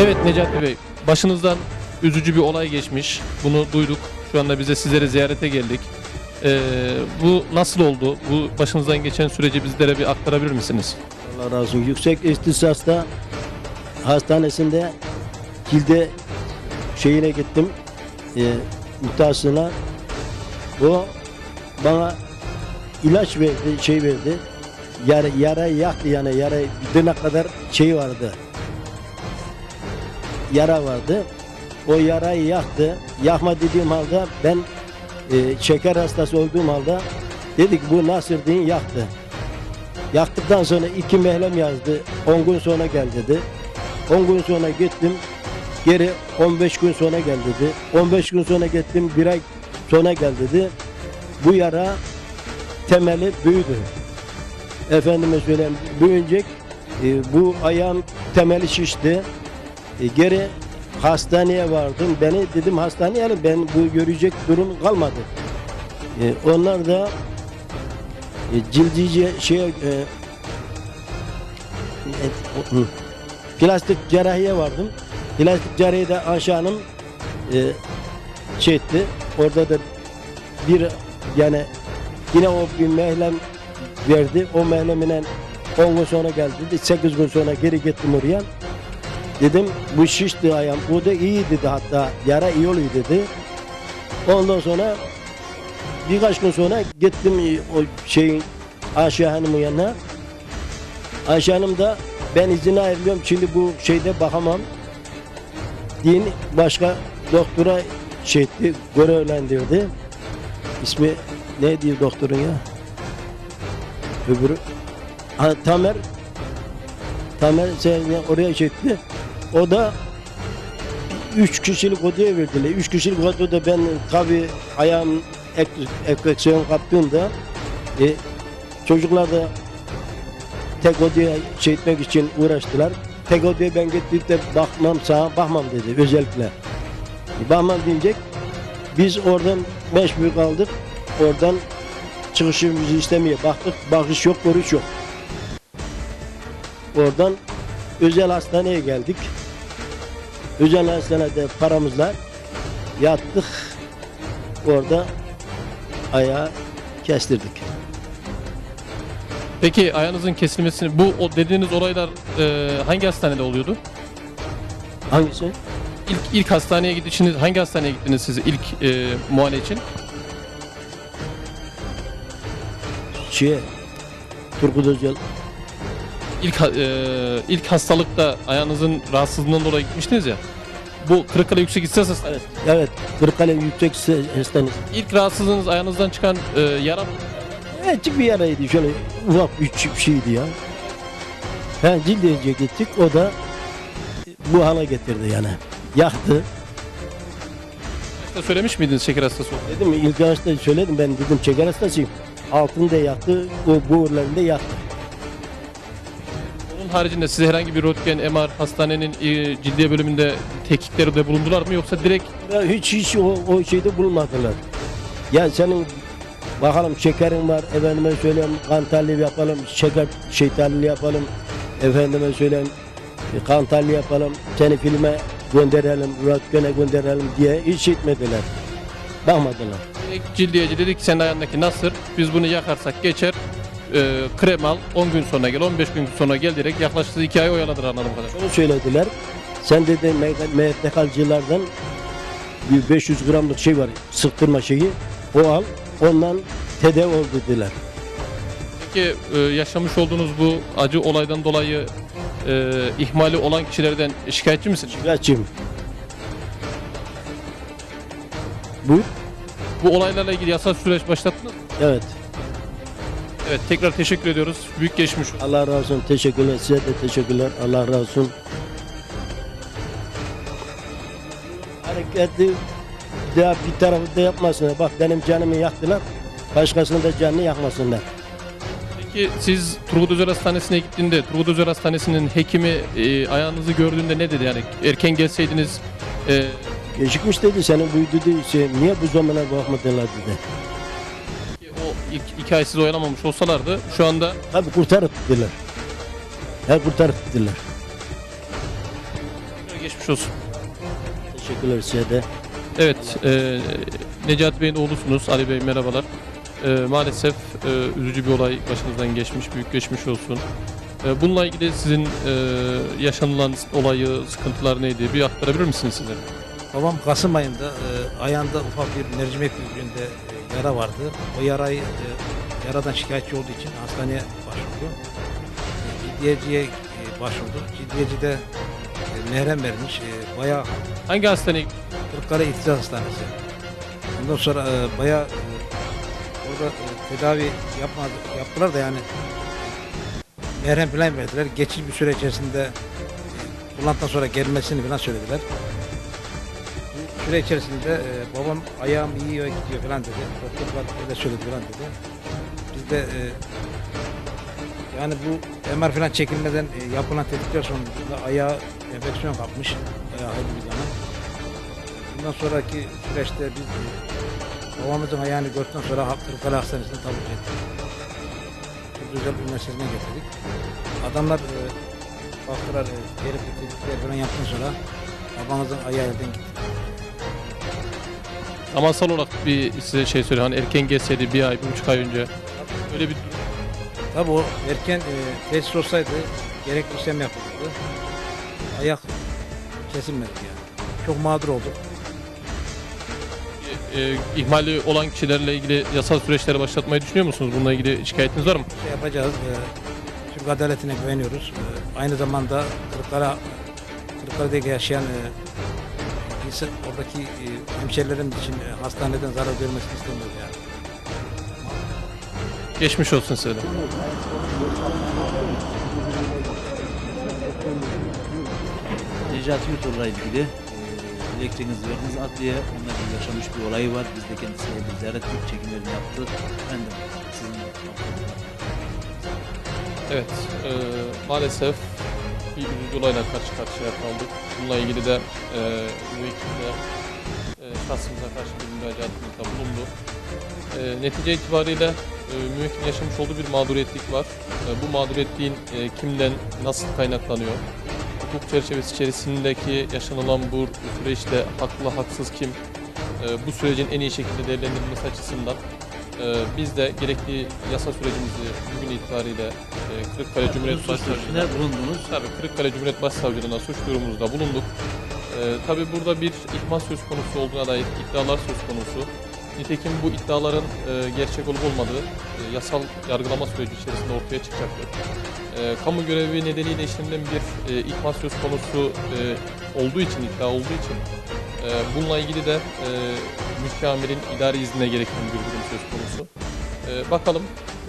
Evet Necati Bey, başınızdan üzücü bir olay geçmiş. Bunu duyduk. Şu anda bize sizleri ziyarete geldik. Ee, bu nasıl oldu? Bu başınızdan geçen süreci bizlere bir aktarabilir misiniz? Allah razı olsun. Yüksek İhtisas'ta hastanesinde kilde şeyine gittim. E, muhtasına. O bana ilaç verdi, şey verdi. Yara, yara yaktı yani yara dına kadar şey vardı. Yara vardı. O yarayı yaktı. Yakma dediğim halde ben e, şeker hastası olduğum halde dedik bu Nasır din yaktı. Yaktıktan sonra iki mehlem yazdı. 10 gün sonra gel dedi. 10 gün sonra gittim. Geri 15 gün sonra gel dedi. 15 gün sonra gittim. Bir ay sonra gel dedi. Bu yara temeli büyüdü. Efendime söyleyeyim büyüyecek. E, bu ayağım temeli şişti. E, geri hastaneye vardım. Beni dedim hastaneye alın. Ben bu görecek durum kalmadı. E, onlar da e, cildice şey e, e, plastik cerrahiye vardım. Plastik cerrahide Ayşe Hanım e, şey etti. Orada da bir yani yine o bir mehlem verdi. O mehlemine 10 gün sonra geldi. 8 gün sonra geri gittim oraya. Dedim bu şişti ayağım. O da iyi dedi hatta. Yara iyi oluyor dedi. Ondan sonra birkaç gün sonra gittim o şeyin Ayşe Hanım'ın yanına. Ayşe Hanım da ben izine ayrılıyorum şimdi bu şeyde bakamam. Din başka doktora şey etti, görevlendirdi. İsmi ne diyor doktorun ya? Öbürü. Ha, Tamer Tamer sen oraya çekti. O da üç kişilik odaya verdiler. Üç kişilik odada ben tabi ayağım ek, enfeksiyon kaptığımda e, çocuklar da tek odaya şey etmek için uğraştılar. Tek odaya ben gittiğimde bakmam sağa bakmam dedi özellikle. E, bakmam diyecek. Biz oradan mecbur kaldık. Oradan çıkışımızı istemeye baktık. Bakış yok, görüş yok. Oradan özel hastaneye geldik. Özel hastanede paramızla yattık. Orada ayağı kestirdik. Peki ayağınızın kesilmesini, bu o dediğiniz olaylar e, hangi hastanede oluyordu? Hangisi? İlk, ilk hastaneye gidişiniz, hangi hastaneye gittiniz siz ilk e, muayene için? Şeye, Turgut Özal. İlk, e, ilk hastalıkta ayağınızın rahatsızlığından dolayı gitmiştiniz ya. Bu Kırıkkale Yüksek İhtisas Hastanesi. Evet, evet. Kırıkkale Yüksek Hastanesi. İlk rahatsızlığınız ayağınızdan çıkan e, yara? Evet, bir yaraydı. Şöyle ufak bir şeydi ya. Ha, cildiyeciye gittik. O da bu hala getirdi yani. Yaktı. Başta söylemiş miydiniz şeker hastası olduğunu? Dedim ilk başta söyledim ben dedim şeker hastasıyım. Altını da yaktı, o boğurlarını da yaktı. Haricinde size herhangi bir röntgen, MR hastanenin e, cildiye bölümünde tetkikleri de bulundular mı yoksa direkt Ya hiç hiç o, o şeyde bulunmadılar. Ya senin bakalım şekerin var, efendime söyleyeyim kan tahlili yapalım, şeker şey tahlili yapalım, efendime söyleyeyim e, kan tahlili yapalım, seni filme gönderelim, röntgene gönderelim diye hiç etmediler. Bakmadılar. cildiyeci dedi ki senin ayağındaki nasır biz bunu yakarsak geçer e, krem al 10 gün sonra gel 15 gün sonra gel direkt yaklaşık 2 ay oyaladır anladığım kadar. Şunu söylediler. Sen dedi MTK'cılardan bir 500 gramlık şey var, sıktırma şeyi. O al, ondan tedavi ol dediler. Peki e, yaşamış olduğunuz bu acı olaydan dolayı e, ihmali olan kişilerden şikayetçi misiniz? Kaçayım. Buyur. Bu olaylarla ilgili yasal süreç başlattınız mı? Evet. Evet tekrar teşekkür ediyoruz. Büyük geçmiş. Allah razı olsun. Teşekkürler. Size de teşekkürler. Allah razı olsun. Hareketi de bir tarafı da yapmasınlar. Bak benim canımı yaktılar. Başkasının da canını yakmasınlar. Peki siz Turgut Özel Hastanesi'ne gittiğinde Turgut Özel Hastanesi'nin hekimi e, ayağınızı gördüğünde ne dedi? Yani erken gelseydiniz e, Gecikmiş dedi. Senin bu dedi. Şey, niye bu zamana bakmadılar dedi. İlk iki ay siz oynamamış olsalardı şu anda Tabi kurtarıp dediler. Her kurtarıp dediler. Geçmiş olsun. Teşekkürler size de. Evet, e, Necati Bey'in oğlusunuz. Ali Bey merhabalar. E, maalesef e, üzücü bir olay başınızdan geçmiş, büyük geçmiş olsun. E, bununla ilgili sizin e, yaşanılan olayı, sıkıntılar neydi? Bir aktarabilir misiniz sizlere? Babam Kasım ayında e, ayağında ufak bir mercimek büyüklüğünde e, yara vardı. O yarayı e, yaradan şikayetçi olduğu için hastaneye başvurdu. E, ciddiyeciye e, başvurdu. Ciddiyeci de e, merhem vermiş. E, bayağı Hangi hastaneye Kırıkkale İhtisas Hastanesi. Ondan sonra e, bayağı e, orada e, tedavi yapmadı, yaptılar da yani merhem falan verdiler. Geçici bir süre içerisinde e, kullandıktan sonra gelmesini falan söylediler. Süre içerisinde e, babam ayağım iyi gidiyor falan dedi. Doktorlar öyle söyledi falan dedi. Biz de e, yani bu MR falan çekilmeden e, yapılan tetkikler sonucunda ayağı enfeksiyon kapmış. Hayli bir zaman. Bundan sonraki süreçte biz e, babamızın ayağını gördükten sonra Kırıkkale Hastanesi'ne taburcu ettik. Kırklareli Üniversitesi'ne getirdik. Adamlar e, baktılar, e, gerekli tetkikler falan yaptıktan sonra babamızın ayağı elden gitti. Amansal olarak bir size şey söyleyeyim. Hani erken gelseydi bir ay, bir buçuk ay önce. Öyle bir. Tabii o erken e, tesis olsaydı gerekli işlem yapılırdı. Ayak kesilmedi yani. Çok mağdur olduk. E, ihmali olan kişilerle ilgili yasal süreçleri başlatmayı düşünüyor musunuz? Bununla ilgili şikayetiniz var mı? şey yapacağız. E, Türk adaletine güveniyoruz. E, aynı zamanda Kırıkkale, Kırıkkale'deki yaşayan e, insan- oradaki e, hemşerilerimiz için e, hastaneden zarar görmesini istemiyoruz yani. Geçmiş olsun size de. Necati Yurtol'la ilgili e, dilekçenizi verdiniz. Adliye onunla ilgili yaşamış bir olayı var. Biz de kendisiyle bir ziyaret ettik, çekimlerini yaptık. Ben de sizin Evet, e, maalesef bir üzücü olayla karşı karşıya kaldık. Bununla ilgili de e, müvekkil de e, şahsımıza karşı bir müracaatımızda bulundu. E, netice itibariyle e, müvekkil yaşamış olduğu bir mağduriyetlik var. E, bu mağduriyetliğin e, kimden, nasıl kaynaklanıyor? Hukuk çerçevesi içerisindeki yaşanılan bu süreçte haklı haksız kim? E, bu sürecin en iyi şekilde değerlendirilmesi açısından biz de gerekli yasa sürecimizi bugün itibariyle e, Kırıkkale Cumhuriyet Başsavcılığına bulundunuz. Tabii Kırıkkale Cumhuriyet Başsavcılığına suç duyurumuzda bulunduk. Ee, tabii burada bir ihmal söz konusu olduğuna dair iddialar söz konusu. Nitekim bu iddiaların e, gerçek olup olmadığı e, yasal yargılama süreci içerisinde ortaya çıkacaktır. E, kamu görevi nedeniyle işlenen bir e, ihmal söz konusu e, olduğu için, iddia olduğu için e, bununla ilgili de e, mülki amirin idari iznine gereken bir durum söz konusu. E, bakalım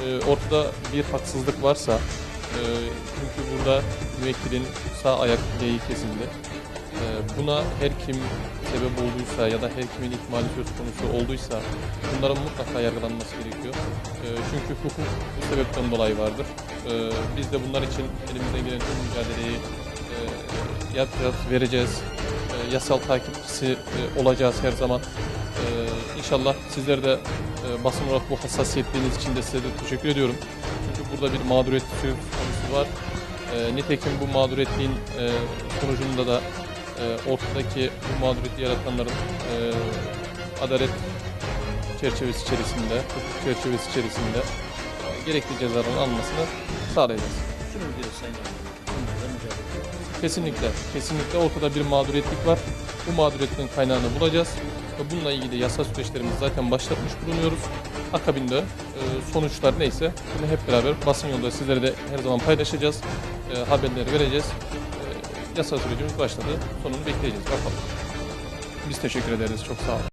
e, ortada bir haksızlık varsa e, çünkü burada müvekkilin sağ ayak bileği kesildi. E, buna her kim sebep olduysa ya da her kimin ihmali söz konusu olduysa bunların mutlaka yargılanması gerekiyor. E, çünkü hukuk bu sebepten dolayı vardır. E, biz de bunlar için elimizden gelen tüm mücadeleyi e, yapacağız, vereceğiz. E, yasal takipçisi e, olacağız her zaman. E, inşallah sizler de e, basın olarak bu hassasiyetliğiniz için de size de teşekkür ediyorum. Çünkü burada bir mağduriyet konusu var. E, nitekim bu mağduriyetliğin e, sonucunda da e, ortadaki bu mağduriyeti yaratanların e, adalet çerçevesi içerisinde, hukuk çerçevesi içerisinde e, gerekli cezaların alınmasını sağlayacağız. Şunu mu diyoruz Sayın. Kesinlikle, kesinlikle ortada bir mağduriyetlik var. Bu mağduriyetin kaynağını bulacağız bununla ilgili yasa süreçlerimizi zaten başlatmış bulunuyoruz. Akabinde e, sonuçlar neyse bunu hep beraber basın yolunda sizlere de her zaman paylaşacağız. E, haberleri vereceğiz. E, yasa sürecimiz başladı. Sonunu bekleyeceğiz. Bakalım. Biz teşekkür ederiz. Çok sağ olun.